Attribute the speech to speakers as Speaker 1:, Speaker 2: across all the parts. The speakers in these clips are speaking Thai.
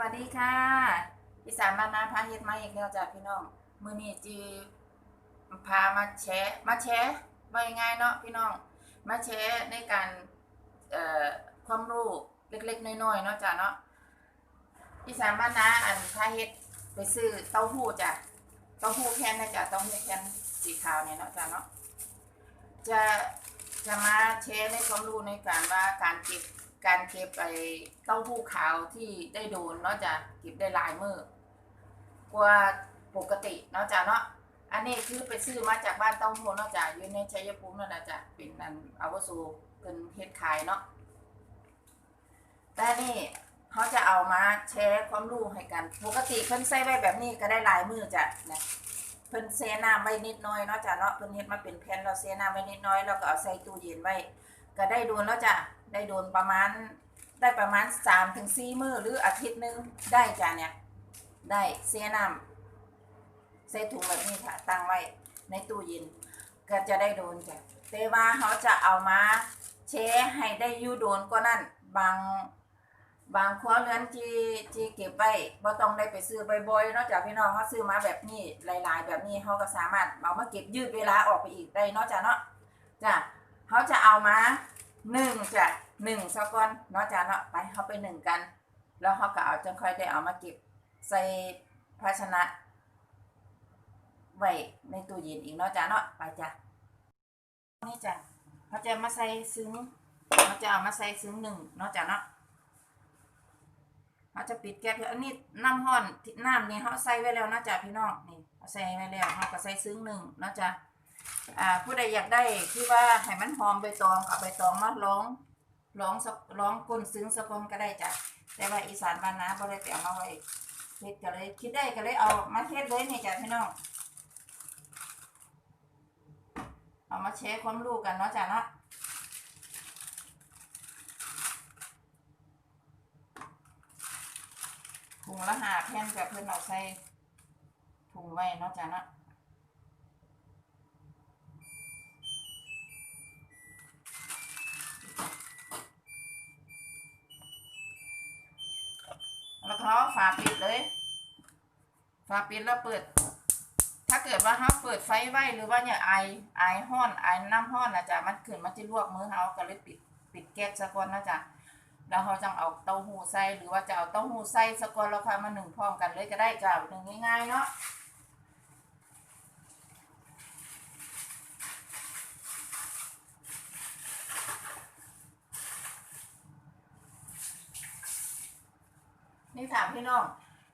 Speaker 1: วัสดีค่ะอีสานมานาพาเฮ็ดมาอีกแล้วจ้ะพี่น้องมือนี้จีพามาแชร์มาแชร์ว่าง่ายเนาะพี่น้อง มาแชร์ในการเอ่อความรู้เล็กๆน้อยๆเนาะจ้ะเนาะอีสานมานาอันพาเฮ็ดไปซื้อเต้าหู้จ้ะเต้าหู้แผ่นนะจ้ะเต้าหู้แผ่นสีขาวเนี่ยเนาะจ้ะเนาะจะจะมาแชร์ในความรู้ในการว่าการเก็บ การเก็บไอเต้าหู้ขาวที่ได้โดนเนาะจะเก็บได้หลายมือกว่าปกติเนาะจ้ะเนาะอันนี้คือไปซื้อมาจากบ้านเต้าหู้เนาะจ้ะอยู่ในชัยภูมินั่นนะจ้ะเป็นอันอาวุโสเพิ่นเฮ็ดขายเนาะแต่นี่เขาจะเอามาแชร์ความรู้ให้กัน ปกติเพิ่นใส่ไว้แบบนี้ก็ได้หลายมือจ้ะนะเพิ่นเซน้ำไว้นิดน้อยเนาะจ้ะเนาะเพิ่นเฮ็ดมาเป็นแผ่นเราเซน้ำไว้นิดน้อยแล้วก็เอาใส่ตู้เย็นไว้ ก็ได้โดนแล้วจ้ะได้โดนประมาณได้ประมาณสามถึงสี่มื้อหรืออาทิตย์หนึงได้จ้ะเนี่ย ได้เสียน้ำใส่ถุงแบบนี้ค่ะ ตั้งไว้ในตู้เย็น ก็จะได้โดนจ้ะแต่ว่าเขาจะเอามาแช่ให้ได้ยูโดนก็นั่นบางบางครัวเรือนที่ที่เก็บไว้บ่ต้องได้ไปซื้อบ่อยๆนาะจ้ะพี่น้องเขาซื้อมาแบบนี้หลาย ๆ แบบนี้เขาก็สามารถเอามาเก็บยืดเวลาออกไปอีกได้นาะจ้ะเนาะจ้ะ เขาจะเอามาหนึ่งจ้ะหนึ่งซะก่อนเนาะจ้ะเนาะไปเขาไปหนึ่งกัน แล้วเขาก็เอาจังค่อยได้เอามาเก็บใส่ภาชนะ ไว้ในตู้เย็นอีกเนาะจ้ะเนาะไปจ้ะนี่จ้ะเขาจะมาใส่ซึ้งเขาจะเอามาใส่ซึ้งหนึ่งเนาะจ้ะเนาะเขาจะปิดแก๊สอันนี้น้ำห้อนน้ำนี่เขาใส่ไว้แล้วเนาะจ้ะพี่น้องนี่ใส่ไว้แล้วเขาก็ใส่ซึ้งหนึ่งเนาะจ้ะ อ่าผู้ใดอยากได้ที่ว่าให้มันหอมใบตองเอาใบตองมาร้องร้องสักร้องก้นซึ้งสักคนก็ได้จ้ะแต่ว่าอีสานบ้านนาบ่ได้ไปเอามาไว้เฮ็ดก็เลยคิดได้ก็เลยเอามาเฮ็ดเลยนี่จ้ะพี่น้องเอามาแชร์ความรู้กันเนาะจ้ะเนาะถุงละหาแผ่นกับเพิ่อนเอาใส่ถุงไว้เนาะจ้ะเนาะ แล้วเขาฝาปิดเลย ฝาปิดแล้วเปิด ถ้าเกิดว่าเขาเปิดไฟไว้หรือว่าเนี่ยไอไอห้อนไอน้ำห้อนนะจ๊ะมันขึ้นมันจะลวกมือเขาก็เลยปิดปิดแก๊สซะก่อนนะจ๊ะแล้วเขาจังเอาเต้าหู้ใส่หรือว่าจะเอาเต้าหู้ใส่ซะก่อนแล้วค่ะมาหนึ่งพร้อมกันเลยก็ได้จ้ะหนึ่งง่ายๆเนาะนี่ถาม พี่น้อง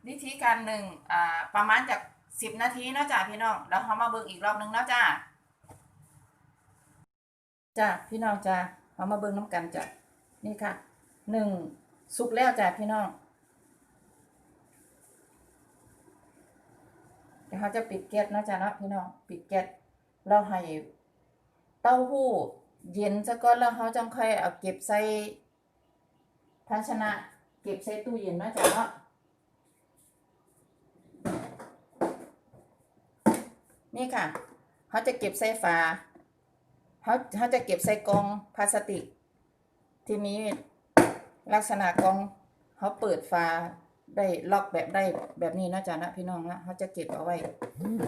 Speaker 1: วิธีการหนึ่งอ่าประมาณจากสิบนาทีเนาะจ้ะพี่น้องแล้วเขามาเบิ่งอีกรอบหนึงเนาะจ้าจ้าพี่น้องจ้าเขามาเบิ่งน้ำกันจ้ะนี่ค่ะหนึ่งสุกแล้วจ้ะพี่น้องเดี๋ยวเขาจะปิดแก๊สเนาะจ้ะเนาะพี่น้องปิดแก๊สเราให้เต้าหู้เย็นซะก่อนแล้วเขาจังค่อยเอาเก็บใส่ภาชนะเก็บใส่ตู้เย็นเนาะจ้ะเนาะ นี่ค่ะเขาจะเก็บใส่ฝาเขาเขาจะเก็บใส่กล่องพลาสติก ที่มีลักษณะกล่องเขาเปิดฝาได้ล็อกแบบได้แบบนี้นะจ๊ะนะพี่น้องนะเขาจะเก็บเอาไว้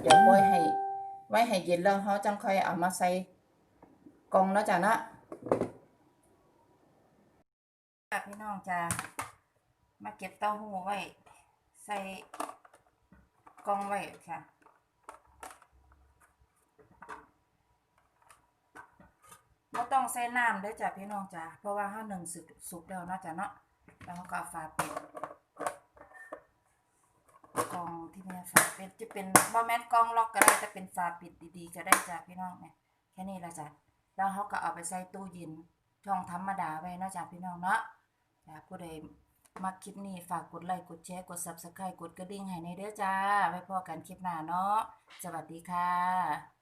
Speaker 1: เดี๋ยวไว้ให้ ไว้ให้เย็นแล้วเขาจังค่อยเอามาใส่กล่องนะจ๊ะนะพี่น้องจ้ะมาเก็บเต้าหู้ไว้ ใส่กล่องไว้ค่ะ ไม่ต้องใส่น้ำเด้อจ้ะพี่น้องจ้ะเพราะว่าห้าหนึ่งสุกสุกแล้วเนาะจ้ะเนาะแล้วเขาก็เอาฝาปิดกล่องที่แม่ฝาปิดจะเป็นบ่แม่นกล่องล็อกก็ได้จะเป็นฝาปิดดีๆ ก็ได้จ้ะพี่น้องเนี่ยแค่นี้ละจ้ะแล้วเขาก็เอาไปใส่ตู้เย็นช่องธรรมดาไว้เนาะจ้ะพี่น้องเนาะจ้ะผู้ใดมาคลิปนี้ฝากกดไลค์กดแชร์กด subscribe กดกระดิ่งให้ในเด้อจ้าไว้พอกันคลิปหน้าเนาะสวัสดีค่ะ